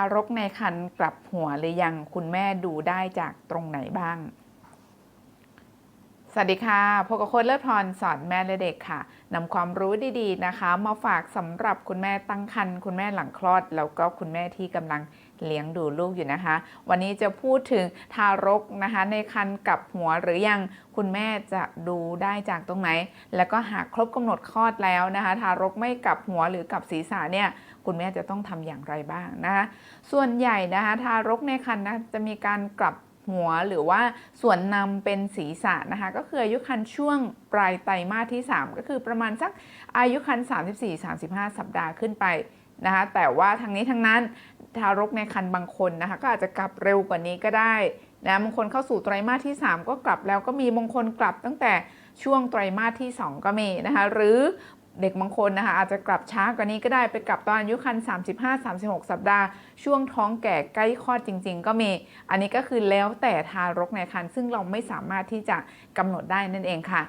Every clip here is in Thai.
ารกในครรภ์กลับหัวหรือยังคุณแม่ดูได้จากตรงไหนบ้าง สวัสดีค่ะพบกับโค้ชเลิศพรสอนแม่และเด็กค่ะนำความรู้ดีๆนะคะ มาฝากสำหรับคุณแม่ตั้งครรภ์คุณแม่หลังคลอด แล้วก็คุณแม่ที่กำลัง เลี้ยงดูลูกอยู่นะคะ วันนี้จะพูดถึงทารกนะคะในครรภ์กลับหัวหรือยังคุณแม่จะดูได้จากตรงไหน แล้วก็หากครบกำหนดคลอดแล้วนะคะ ทารกไม่กลับหัวหรือกลับศีรษะเนี่ยคุณแม่จะต้องทำอย่างไรบ้างนะคะ ส่วนใหญ่นะคะทารกในครรภ์นะจะมีการกลับหัวหรือว่าส่วนนำเป็นศีรษะนะคะ ก็คืออายุครรภ์ช่วงปลายไตรมาสที่ 3 ก็คือประมาณสักอายุครรภ์34-35 สัปดาห์ขึ้นไปนะคะแต่ว่าทั้งนี้ทั้งนั้น ทารกในครรภ์บางคนนะคะ ก็อาจจะกลับเร็วกว่านี้ก็ได้นะบางคนเข้าสู่ไตรมาสที่ 3 ก็กลับแล้วก็มีบางคนกลับตั้งแต่ช่วงไตรมาสที่ 2 ก็มีนะคะ หรือเด็กบางคนนะคะอาจจะกลับช้ากว่านี้ก็ได้ไปกลับตอนอายุครรภ์35-36 สัปดาห์ ช่วงท้องแก่ใกล้คลอดจริง ๆ ก็มี อันนี้ก็คือแล้วแต่ทารกในครรภ์ซึ่งเราไม่สามารถที่จะกำหนดได้นั่นเองค่ะ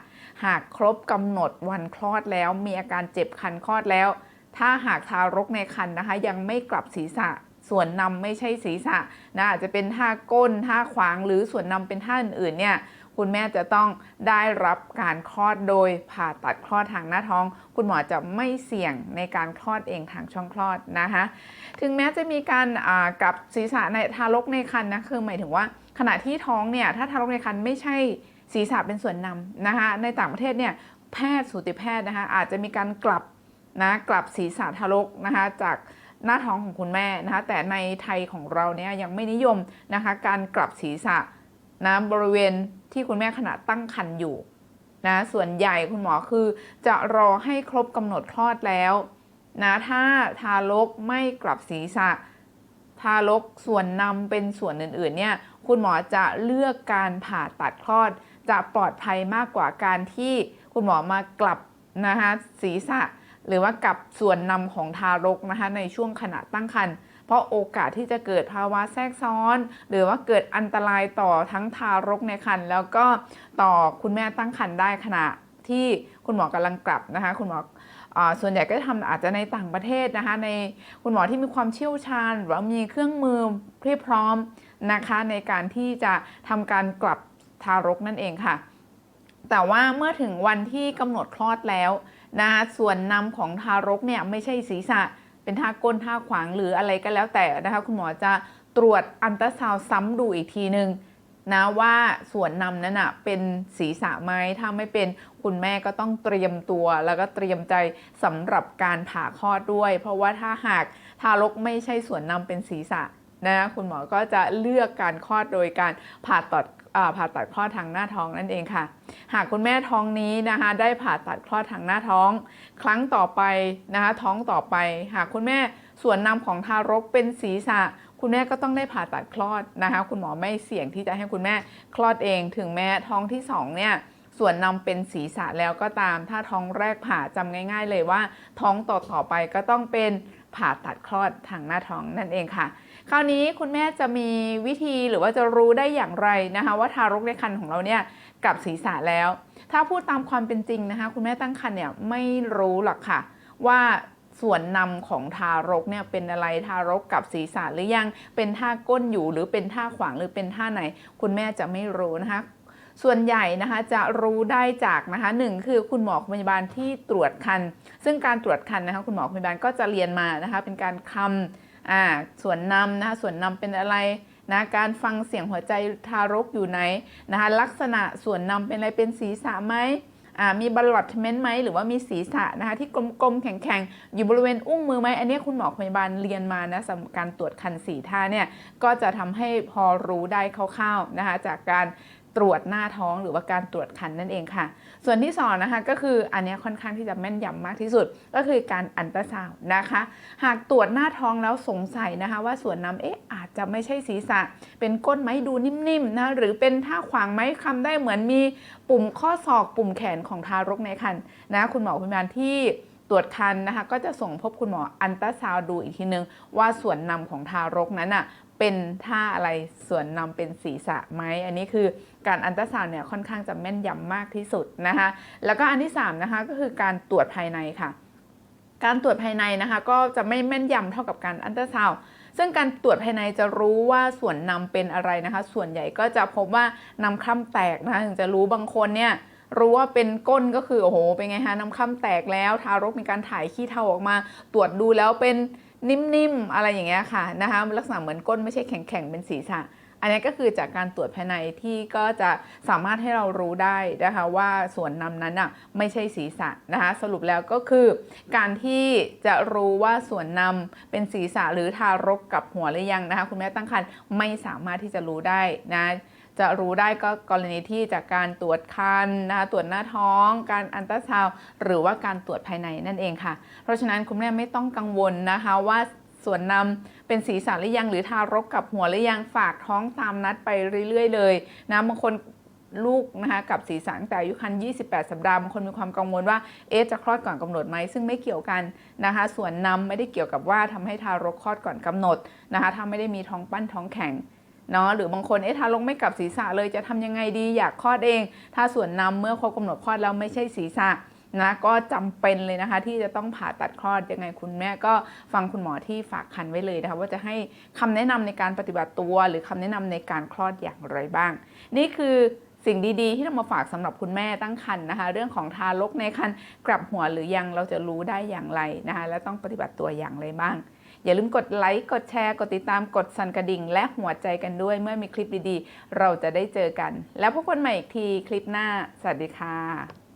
หากครบกำหนดวันคลอดแล้ว มีอาการเจ็บคันคลอดแล้ว ถ้าหากทารกในครรภ์นะคะ ยังไม่กลับศีรษะ ส่วนนำไม่ใช่ศีรษะนะอาจจะเป็นท่าก้นท่าขวางหรือส่วนนำเป็นท่าอื่นๆเนี่ยคุณแม่จะต้องได้รับการคลอดโดยผ่าตัดคลอดทางหน้าท้อง คุณหมอจะไม่เสี่ยงในการคลอดเองทางช่องคลอดนะคะถึงแม้จะมีการกลับศีรษะในทารกในครรภ์นะคือหมายถึงว่าขณะที่ท้องเนี่ยถ้าทารกในครรภ์ไม่ใช่ศีรษะเป็นส่วนนำนะคะในต่างประเทศเนี่ยแพทย์สูติแพทย์นะคะอาจจะมีการกลับนะกลับศีรษะทารกนะคะจาก หน้าท้องของคุณแม่นะคะแต่ในไทยของเราเนี่ยยังไม่นิยมนะคะการกลับศีรษะนะบริเวณที่คุณแม่ขณะตั้งครรภ์อยู่นะส่วนใหญ่คุณหมอคือจะรอให้ครบกำหนดคลอดแล้วนะถ้าทารกไม่กลับศีรษะ ทารกส่วนนำเป็นส่วนอื่นๆเนี่ยคุณหมอจะเลือกการผ่าตัดคลอด จะปลอดภัยมากกว่าการที่คุณหมอมากลับนะคะศีรษะ หรือว่ากับส่วนนำของทารกนะคะในช่วงขณะตั้งครรภ์เพราะโอกาสที่จะเกิดภาวะแทรกซ้อน หรือว่าเกิดอันตรายต่อทั้งทารกในครรภ์แล้วก็ต่อคุณแม่ตั้งครรภ์ได้ขณะที่คุณหมอกำลังกลับนะคะคุณหมอส่วนใหญ่ก็จะทำอาจจะในต่างประเทศนะคะในคุณหมอที่มีความเชี่ยวชาญ หรือว่ามีเครื่องมือเพียบพร้อมนะคะในการที่จะทำการกลับทารกนั่นเองค่ะ แต่ว่าเมื่อถึงวันที่กำหนดคลอดแล้ว นะคะส่วนนำของทารกเนี่ยไม่ใช่ศีรษะ เป็นท่าก้นท่าขวางหรืออะไรก็แล้วแต่นะคะคุณหมอจะตรวจอันตราซาวซ้ำดูอีกทีหนึ่งนะว่าส่วนนำนั้นนะเป็นศีรษะไหมถ้าไม่เป็นคุณแม่ก็ต้องเตรียมตัว แล้วก็เตรียมใจสำหรับการผ่าคลอดด้วย เพราะว่าถ้าหากทารกไม่ใช่ส่วนนำเป็นศีรษะนะคุณหมอก็จะเลือกการคลอดโดยการผ่าตัด ผ่าตัดคลอดทางหน้าท้องนั่นเองค่ะ หากคุณแม่ท้องนี้นะคะได้ผ่าตัดคลอดทางหน้าท้อง ครั้งต่อไปนะคะท้องต่อไป หากคุณแม่ส่วนนำของทารกเป็นศีรษะ คุณแม่ก็ต้องได้ผ่าตัดคลอดนะคะคุณหมอไม่เสี่ยงที่จะให้คุณแม่คลอดเอง ถึงแม้ท้องที่2เนี่ยส่วนนำเป็นศีรษะแล้วก็ตาม ถ้าท้องแรกผ่าจำง่าย ๆ เลยว่า ท้องต่อต่อไปก็ต้องเป็นผ่าตัดคลอดทางหน้าท้องนั่นเองค่ะ คราวนี้คุณแม่จะมีวิธีหรือว่าจะรู้ได้อย่างไรนะคะ ว่าทารกในครรภ์ของเราเนี่ยกับศีรษะแล้ว ถ้าพูดตามความเป็นจริงนะคะ คุณแม่ตั้งครรภ์เนี่ยไม่รู้หรอกค่ะ ว่าส่วนนำของทารกเนี่ยเป็นอะไรทารกกับศีรษะหรือยังเป็นท่าก้นอยู่หรือเป็นท่าขวางหรือเป็นท่าไหน คุณแม่จะไม่รู้นะคะส่วนใหญ่นะคะจะรู้ได้จากนะคะหนึ่งคือคุณหมอพยาบาลที่ตรวจคัน ซึ่งการตรวจคันนะคะคุณหมอพยาบาลก็จะเรียนมานะคะเป็นการคำ อ่าส่วนนำนะคะส่วนนำเป็นอะไรนะการฟังเสียงหัวใจทารกอยู่ไหนนะคะลักษณะส่วนนำเป็นอะไรเป็นศีรษะไหมมีบอลลอดเมนต์ไหมหรือว่ามีศีรษะนะคะที่กลมๆแข็งๆ อยู่บริเวณอุ้งมือไหมอันนี้คุณหมอพยาบาลเรียนมานะสำหรับการตรวจคันสีท่าเนี่ยก็จะทำให้พอรู้ได้คร่าวๆนะคะจากการตรวจหน้าท้องหรือว่าการตรวจคันนั่นเองค่ะ ส่วนที่2นะคะก็คืออันนี้ค่อนข้างที่จะแม่นยำมากที่สุด ก็คือการอันตราซาวนะคะ หากตรวจหน้าท้องแล้วสงสัยนะคะ ว่าส่วนน้ำเอ๊ะอาจจะไม่ใช่ศีรษะ เป็นก้นไหมดูนิ่มๆนะหรือเป็นท่าขวางไหมคำได้เหมือนมีปุ่มข้อศอกปุ่มแขนของทารกในครรภ์นะคุณหมอพยาบาลที่ตรวจคันนะคะก็จะส่งพบคุณหมออันตราซาวดูอีกทีนึง ว่าส่วนนำของทารกนั้นอะ เป็นท่าอะไรส่วนนำเป็นศีรษะไหมอันนี้คือการอันตราซาวเนี่ยค่อนข้างจะแม่นยำมากที่สุดนะคะแล้วก็อันที่3นะคะก็คือการตรวจภายในค่ะ การตรวจภายในนะคะก็จะไม่แม่นยำเท่ากับการอันตราซาวซึ่งการตรวจภายในจะรู้ว่าส่วนนำเป็นอะไรนะคะ ส่วนใหญ่ก็จะพบว่านำคร่ำแตกนะคะถึงจะรู้บางคนเนี่ยรู้ว่าเป็นก้นก็คือโอ้โหเป็นไงฮะน้ำคร่ำแตกแล้ว ทารกมีการถ่ายขี้เถ้าออกมา ตรวจดูแล้วเป็น นิ่มๆ อะไรอย่างเงี้ยค่ะนะคะลักษณะเหมือนก้นไม่ใช่แข็งๆ เป็นศีรษะ อันนี้ก็คือจากการตรวจภายในที่ก็จะสามารถให้เรารู้ได้นะคะว่าส่วนนำนั้นอะไม่ใช่ศีรษะนะคะสรุปแล้วก็คือ การที่จะรู้ว่าส่วนนำเป็นศีรษะหรือทารกกับหัวหรือยังนะคะคุณแม่ตั้งครรภ์ไม่สามารถที่จะรู้ได้นะ จะรู้ได้ก็กรณีที่จากการตรวจคันนะคะตรวจหน้าท้อง การอันตราซาวด์หรือว่าการตรวจภายในนั่นเองค่ะ เพราะฉะนั้นคุณแม่ไม่ต้องกังวลนะคะว่าส่วนนำเป็นศีรษะหรือยังหรือทารกกับหัวหรือยังฝากท้องตามนัดไปเรื่อย ๆ เลยนะบางคนลูกนะคะกับศีรษะตั้งแต่อายุครรภ์28 สัปดาห์บางคนมีความกังวลว่าเอ๊จะคลอดก่อนกำหนดไหมซึ่งไม่เกี่ยวกันนะคะ ส่วนนำไม่ได้เกี่ยวกับว่าทำให้ทารกคลอดก่อนกำหนดนะคะถ้าไม่ได้มีท้องปั้นท้องแข็ง เนาะหรือบางคนเอ๊ะทารกไม่กลับศีรษะเลยจะทำยังไงดีอยากคลอดเอง ถ้าส่วนนำเมื่อครบกำหนดคลอดแล้วไม่ใช่ศีรษะนะก็จำเป็นเลยนะคะที่จะต้องผ่าตัดคลอดยังไงคุณแม่ก็ฟังคุณหมอที่ฝากคันไว้เลยนะคะว่าจะให้คำแนะนำในการปฏิบัติตัว หรือคำแนะนำในการคลอดอย่างไรบ้าง นี่คือสิ่งดีๆ ที่นำมาฝากสำหรับคุณแม่ตั้งครรภ์นะคะ เรื่องของทารกในครรภ์กลับหัวหรือยังเราจะรู้ได้อย่างไรนะคะและต้องปฏิบัติตัวอย่างไรบ้าง อย่าลืมกดไลค์ กดแชร์ กดติดตาม กดสั่นกระดิ่ง และหัวใจกันด้วยเมื่อมีคลิปดีๆ เราจะได้เจอกัน แล้วพบกันใหม่อีกทีคลิปหน้า สวัสดีค่ะ